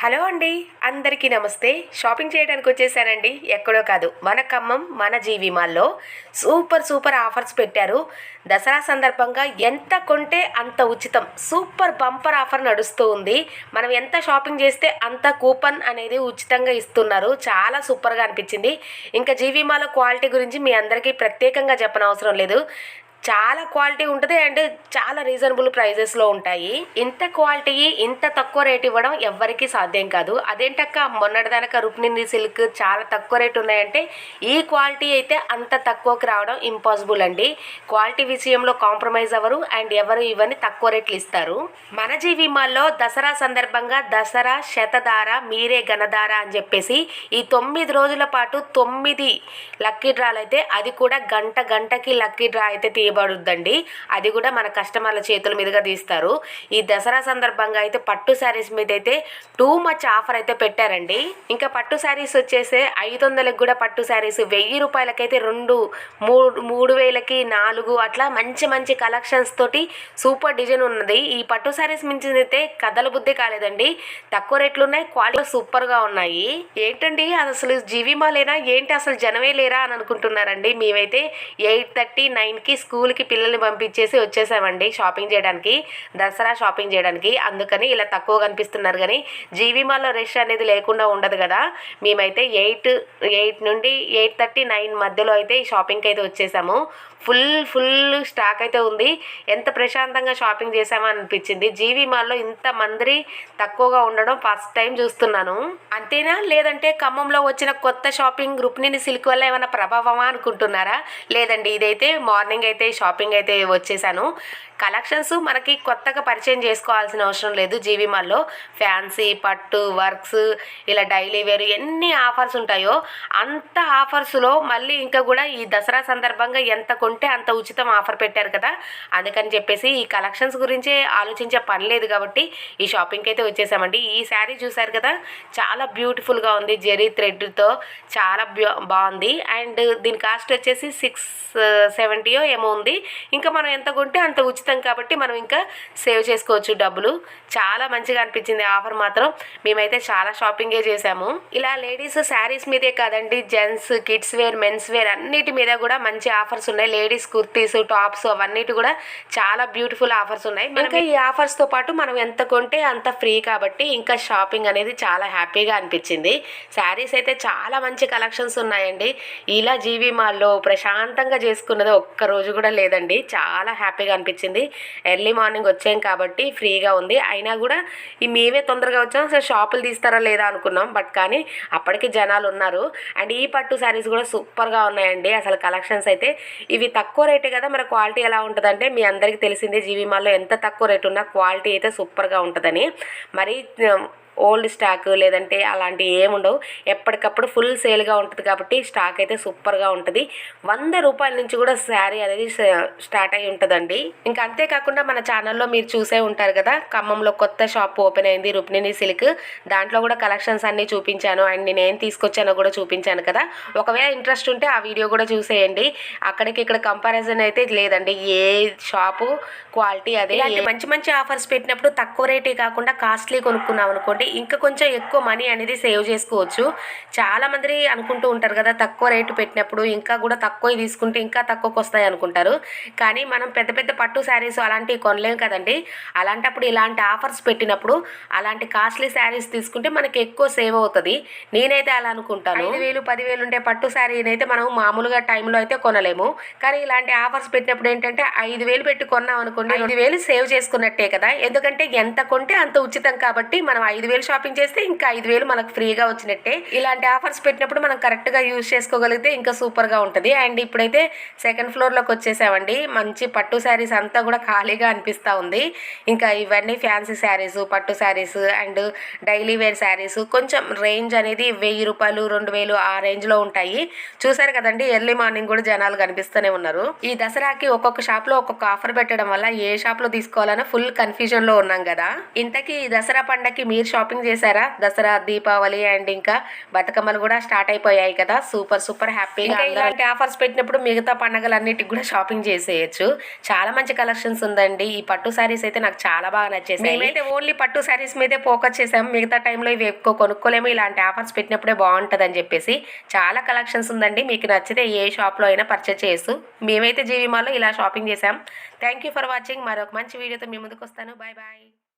Hello అండి అందరికీ నమస్తే. షాపింగ్ చేయడానికి వచ్చేసానండి. ఎక్కడో కాదు మన ఖమ్మం మన జీవి మాల్లో. సూపర్ సూపర్ ఆఫర్స్ పెట్టారు. దసరా సందర్భంగా ఎంత కొంటే అంత ఉచితం. సూపర్ బంపర్ ఆఫర్ నడుస్తూ ఉంది. మనం ఎంత షాపింగ్ చేస్తే అంత కూపన్ అనేది ఉచితంగా ఇస్తున్నారు. చాలా సూపర్గా అనిపించింది. ఇంకా జీవి మాల క్వాలిటీ గురించి మీ అందరికీ ప్రత్యేకంగా చెప్పనవసరం లేదు. చాలా క్వాలిటీ ఉంటుంది అండ్ చాలా రీజనబుల్ ప్రైజెస్లో ఉంటాయి. ఇంత క్వాలిటీ ఇంత తక్కువ రేట్ ఇవ్వడం ఎవ్వరికీ సాధ్యం కాదు. అదేంటక్క మొన్నటిదానక రుక్మిణి సిల్క్ చాలా తక్కువ రేట్ ఉన్నాయంటే ఈ క్వాలిటీ అయితే అంత తక్కువకి రావడం ఇంపాసిబుల్ అండి. క్వాలిటీ విషయంలో కాంప్రమైజ్ అవ్వరు అండ్ ఎవరు ఇవన్నీ తక్కువ రేట్లు ఇస్తారు. మన జీవిమాల్లో దసరా సందర్భంగా దసరా శతధార మీరే గణధార అని చెప్పేసి ఈ తొమ్మిది రోజుల పాటు తొమ్మిది లక్కీ డ్రాలు అయితే అది కూడా గంట గంటకి లక్కీ డ్రా అయితే తీయబడుద్దండి. అది కూడా మన కస్టమర్ల చేతుల మీదుగా తీస్తారు. ఈ దసరా సందర్భంగా అయితే పట్టు శారీస్ మీద అయితే టూ మచ్ ఆఫర్ అయితే పెట్టారండి. ఇంకా పట్టు శారీస్ వచ్చేసి ఐదు వందలకు కూడా పట్టు శారీస్ వెయ్యి రూపాయలకైతే రెండు మూడు మూడు వేలకి నాలుగు అట్లా మంచి మంచి కలెక్షన్స్ తోటి సూపర్ డిజైన్ ఉన్నది. ఈ పట్టు శారీస్ మించి అయితే కథల బుద్ధి కాలేదండి. తక్కువ రేట్లు ఉన్నాయి క్వాలిటీ సూపర్గా ఉన్నాయి. ఏంటండి? అది అసలు జీవి లేనా ఏంటి అసలు జనమే లేరా అని అనుకుంటున్నారండి. మేమైతే ఎయిట్ థర్టీ నైన్కి స్కూల్కి పిల్లల్ని పంపించేసి వచ్చేసామండి షాపింగ్ చేయడానికి దసరా షాపింగ్ చేయడానికి. అందుకని ఇలా తక్కువ కనిపిస్తున్నారు కానీ జీవి మాల్లో రష్ అనేది లేకుండా ఉండదు కదా. మేమైతే ఎయిట్ ఎయిట్ నుండి ఎయిట్ థర్టీ నైన్ మధ్యలో అయితే ఈ షాపింగ్కి అయితే వచ్చేసాము. ఫుల్ ఫుల్ స్టాక్ అయితే ఉంది. ఎంత ప్రశాంతంగా షాపింగ్ చేసామో అనిపించింది. జీవి మాల్లో ఇంత మంది తక్కువగా ఉండడం ఫస్ట్ టైం చూస్తున్నాను. అంతేనా? లేదంటే ఖమ్మంలో వచ్చిన కొత్త షాపింగ్ రుక్మిణి సిల్క్ వల్ల ఏమైనా ప్రభావమా అనుకుంటున్నారా? లేదండి ఇదైతే మార్నింగ్ అయితే షాపింగ్ అయితే వచ్చేసాను. కలెక్షన్స్ మనకి కొత్తగా పరిచయం చేసుకోవాల్సిన అవసరం లేదు జీవిమాల్లో. ఫ్యాన్సీ పట్టు వర్క్స్ ఇలా డైలీ వేర్ ఎన్ని ఆఫర్స్ ఉంటాయో అంత ఆఫర్స్లో మళ్ళీ ఇంకా కూడా ఈ దసరా సందర్భంగా ఎంత కొంటే అంత ఉచితం ఆఫర్ పెట్టారు కదా. అందుకని చెప్పేసి ఈ కలెక్షన్స్ గురించే ఆలోచించే పని లేదు కాబట్టి ఈ షాపింగ్కి అయితే వచ్చేసామండి. ఈ శారీ చూసారు కదా చాలా బ్యూటిఫుల్గా ఉంది జెరీ థ్రెడ్తో చాలా బ్యూ బాగుంది. అండ్ దీని కాస్ట్ వచ్చేసి సిక్స్ సెవెంటీయో ఏమో ఉంది. ఇంకా మనం ఎంత కొంటే అంత ఉచితం కాబట్టి మనం ఇంకా సేవ్ చేసుకోవచ్చు డబ్బులు. చాలా మంచిగా అనిపించింది ఆఫర్ మాత్రం. మేమైతే చాలా షాపింగే చేసాము ఇలా లేడీస్ శారీస్ మీదే కాదండి gents kids wear men's wear అన్నిటి మీద కూడా మంచి ఆఫర్స్ ఉన్నాయి. లేడీస్ కుర్తీస్ టాప్స్ అవన్నిటి కూడా చాలా బ్యూటిఫుల్ ఆఫర్స్ ఉన్నాయి. ఇంకా ఈ ఆఫర్స్తో పాటు మనం ఎంత కొంటే అంత ఫ్రీ కాబట్టి ఇంకా షాపింగ్ అనేది చాలా హ్యాపీగా అనిపించింది. శారీస్ అయితే చాలా మంచి కలెక్షన్స్ ఉన్నాయండి. ఇలా జీవి మాల్లో ప్రశాంతంగా చేసుకున్నది ఒక్క రోజు కూడా లేదండి. చాలా హ్యాపీగా అనిపించింది. ఎర్లీ మార్నింగ్ వచ్చాం కాబట్టి ఫ్రీగా ఉంది. అయినా కూడా ఈ మేమే తొందరగా వచ్చాం. అసలు షాపులు తీస్తారా లేదా అనుకున్నాం. బట్ కానీ అప్పటికి జనాలు ఉన్నారు. అండ్ ఈ పట్టు శారీస్ కూడా సూపర్గా ఉన్నాయండి. అసలు కలెక్షన్స్ అయితే ఇవి తక్కువ రేటే కదా. మరి క్వాలిటీ ఎలా ఉంటుందంటే మీ అందరికీ తెలిసిందే జీవి మాల్లో ఎంత తక్కువ రేటు ఉన్నా క్వాలిటీ అయితే సూపర్గా ఉంటుందని. మరి ఓల్డ్ స్టాక్ లేదంటే అలాంటివి ఏమి ఉండవు. ఎప్పటికప్పుడు ఫుల్ సేల్గా ఉంటుంది కాబట్టి స్టాక్ అయితే సూపర్గా ఉంటుంది. వంద రూపాయల నుంచి కూడా శారీ అనేది స్టార్ట్ అయి ఉంటుందండి. ఇంకా అంతేకాకుండా మన ఛానల్లో మీరు చూసే ఉంటారు కదా ఖమ్మంలో కొత్త షాప్ ఓపెన్ అయింది రుక్మిణి సిల్క్. దాంట్లో కూడా కలెక్షన్స్ అన్నీ చూపించాను. అండ్ నేను ఏం తీసుకొచ్చానో కూడా చూపించాను కదా. ఒకవేళ ఇంట్రెస్ట్ ఉంటే ఆ వీడియో కూడా చూసేయండి. అక్కడికి ఇక్కడ కంపారిజన్ అయితే లేదండి. ఏ షాపు క్వాలిటీ అదే. మంచి మంచి ఆఫర్స్ పెట్టినప్పుడు తక్కువ రేటే కాకుండా కాస్ట్లీ కొనుక్కున్నాం అనుకోండి ఇంకా కొంచెం ఎక్కువ మనీ అనేది సేవ్ చేసుకోవచ్చు. చాలా మంది అనుకుంటూ ఉంటారు కదా తక్కువ రేటు పెట్టినప్పుడు ఇంకా కూడా తక్కువ తీసుకుంటే ఇంకా తక్కువకి వస్తాయి అనుకుంటారు. కానీ మనం పెద్ద పెద్ద పట్టు శారీస్ అలాంటివి కొనలేము కదండి. అలాంటప్పుడు ఇలాంటి ఆఫర్స్ పెట్టినప్పుడు అలాంటి కాస్ట్లీ శారీస్ తీసుకుంటే మనకి ఎక్కువ సేవ్ అవుతుంది. నేనైతే అలా అనుకుంటాను. ఐదు వేలు పదివేలు ఉండే పట్టు శారీని అయితే మనం మామూలుగా టైంలో అయితే కొనలేము. కానీ ఇలాంటి ఆఫర్స్ పెట్టినప్పుడు ఏంటంటే ఐదు వేలు పెట్టి కొన్నాం అనుకోండి ఐదు వేలు సేవ్ చేసుకున్నట్టే కదా. ఎందుకంటే ఎంత కొంటే అంత ఉచితం కాబట్టి మనం ఐదు వేలు షాపింగ్ చేస్తే ఇంకా ఐదు వేలు మనకు ఫ్రీగా వచ్చినట్టే. ఇలాంటి ఆఫర్స్ పెట్టినప్పుడు మనం కరెక్ట్గా యూజ్ చేసుకోగలిగితే ఇంకా సూపర్గా ఉంటుంది. అండ్ ఇప్పుడైతే సెకండ్ ఫ్లోర్లోకి వచ్చేసామండి. మంచి పట్టు శారీస్ అంతా కూడా ఖాళీగా అనిపిస్తూ ఉంది. ఇంకా ఇవన్నీ ఫ్యాన్సీ శారీస్ పట్టు sarees and daily wear sarees కొంచెం రేంజ్ అనేది వెయ్యి రూపాయలు రెండు వేలు ఆ రేంజ్లో ఉంటాయి. చూసారు కదండి ఎర్లీ మార్నింగ్ కూడా జనాలు కనిపిస్తూనే ఉన్నారు. ఈ దసరాకి ఒక్కొక్క షాప్లో ఒక్కొక్క ఆఫర్ పెట్టడం వల్ల ఏ షాప్లో తీసుకోవాలన్నా ఫుల్ కన్ఫ్యూజన్లో ఉన్నాం కదా. ఇంతకీ ఈ దసరా పండగకి మీరు షాప్ షాపింగ్ చేశారా? దసరా దీపావళి అండ్ ఇంకా బతుకమ్మలు కూడా స్టార్ట్ అయిపోయాయి కదా. సూపర్ సూపర్ హ్యాపీగా ఇంకా ఇలాంటి ఆఫర్స్ పెట్టినప్పుడు మిగతా పండగలన్నిటికి కూడా షాపింగ్ చేసేయచ్చు. చాలా మంచి కలెక్షన్స్ ఉందండి. ఈ పట్టు శారీస్ అయితే నాకు చాలా బాగా నచ్చేసాయి. మేమైతే ఓన్లీ పట్టు శారీస్ మీదే ఫోకస్ చేసాం. మిగతా టైంలో ఇవి ఎక్కువ కొనుక్కోలేము. ఇలాంటి ఆఫర్స్ పెట్టినప్పుడే బాగుంటుంది అని చెప్పేసి చాలా కలెక్షన్స్ ఉందండి. మీకు నచ్చితే ఏ షాప్లో అయినా పర్చేస్ చేయొచ్చు. మేమైతే జీవిమాలో ఇలా షాపింగ్ చేసాం. Thank you for watching. మరొక మంచి వీడియోతో మీ ముందుకు వస్తాను. Bye bye.